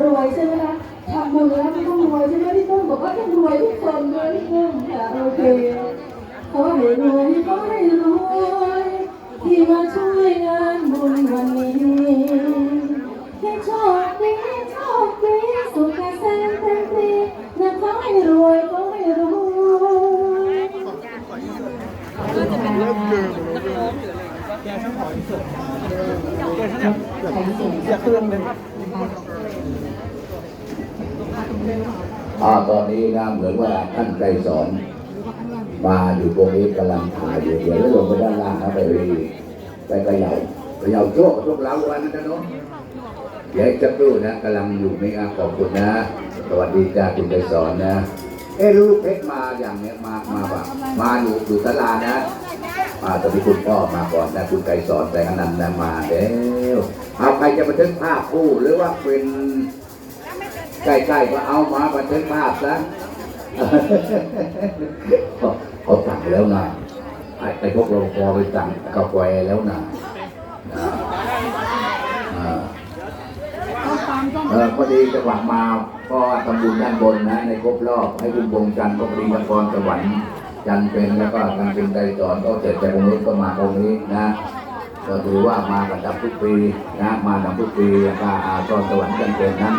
รวยใช่ไหมคะทำบุญแล้วไม่ต้องรวยใช่ไหมพี่ปุ้มบอกว่าต้องรวยทุกคนเลยพี่ปุ้มค่ะโอเคขอให้รวยขอให้รวยที่มาช่วยงานบุญวันนี้ให้โชคดีโชคดีสุขเกษมเต็มที่นะขอให้รวยขอให้รวยอ่า ตอนนี้นะเหมือนว่าท่านไกรสอนมาอยู่ตรงนี้กำลังถ่ายอยู่เดี๋ยวแล้วลงไปด้านล่างนะไปไปเขย่าเขย่าโชคโชคเล้าวันนั้นนะเนาะเดี๋ยวจะดูนะกำลังอยู่ไม่อาขอบคุณนะ สวัสดีจ้าคุณไกรสอนนะ เอ้ลูกเพชรมาอย่างเนี้ยมามาแบบมาอยู่อยู่ตลาดนะอ่าตอนนี้คุณพ่อมาก่อนนะคุณไกรสอนแต่อนันต์นะมาเด้วเอาใครจะบันทึกภาพคู่หรือว่าเป็น ใกล้ๆก็เอามาบันทึกภาพซะเขาสั่งแล้วนะไอ้ไอ้พวกรปภไปสั่งกาแฟแล้วนะนะอ่าเออพอดีจังหวะมาก็ทำบุญด้านบนนะในครบรอบให้คุณวงจันทร์ก็พอดีนครสวรรค์จันทร์เป็นแล้วก็ทางเป็นไกรสอนก็เสร็จจากตรงนี้ก็มาตรงนี้นะก็ถือว่ามาประจำทุกปีนะมาทำทุกปีแล้วก็อาตอนสวรรค์จันทร์เป็นนั้น